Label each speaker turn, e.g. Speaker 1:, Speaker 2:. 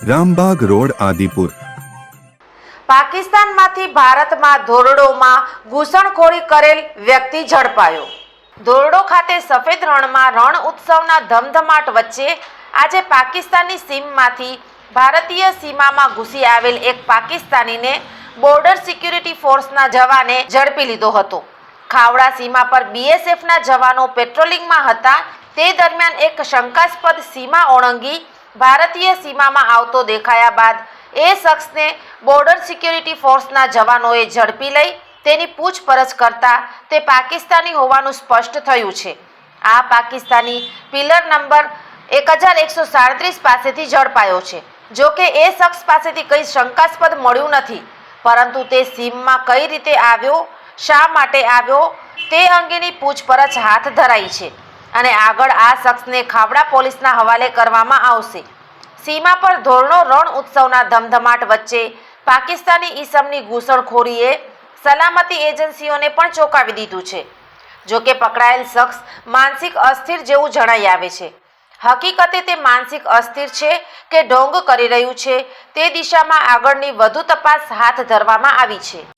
Speaker 1: Rambagh road, Adipur.
Speaker 2: પાકિસ્તાનમાંથી ભારતમાં ધોરડોમાં ઘૂસણખોરી કરેલ વ્યક્તિ ઝડપાયો. ધોરડો ખાતે સફેદ રણમાં રણ ઉત્સવના ધમધમાટ વચ્ચે આજે પાકિસ્તાનની સીમમાંથી ભારતીય સીમામાં ઘૂસી આવેલ એક પાકિસ્તાનીને બોર્ડર સિક્યુરિટી ફોર્સના જવાને ઝડપી લીધો હતો. ખાવડા સીમા પર બીએસએફના જવાનો પેટ્રોલિંગમાં હતા. તે દરમિયાન એક શંકાસ્પદ સીમા ઓળંગી ભારતીય સીમામાં આવતો દેખાયા બાદ એ શખ્સને બોર્ડર સિક્યુરિટી ફોર્સના જવાનોએ ઝડપી લઈ તેની પૂછપરછ કરતા તે પાકિસ્તાની હોવાનું સ્પષ્ટ થયું છે. આ પાકિસ્તાની પિલર નંબર એક હજાર એકસો સાડત્રીસ પાસેથી ઝડપાયો છે. જો કે એ શખ્સ પાસેથી કંઈ શંકાસ્પદ મળ્યું નથી. પરંતુ તે સીમમાં કઈ રીતે આવ્યો, શા માટે આવ્યો, તે અંગેની પૂછપરછ હાથ ધરાઈ છે. અને આગળ આ શખ્સને ખાવડા પોલીસના હવાલે કરવામાં આવશે. સીમા પર ધોરણો રણ ઉત્સવના ધમધમાટ વચ્ચે પાકિસ્તાની ઈસમની ઘૂસણખોરીએ સલામતી એજન્સીઓને પણ ચોંકાવી દીધું છે. જો કે પકડાયેલ શખ્સ માનસિક અસ્થિર જેવું જણાઈ આવે છે. હકીકતે તે માનસિક અસ્થિર છે કે ઢોંગ કરી રહ્યું છે તે દિશામાં આગળની વધુ તપાસ હાથ ધરવામાં આવી છે.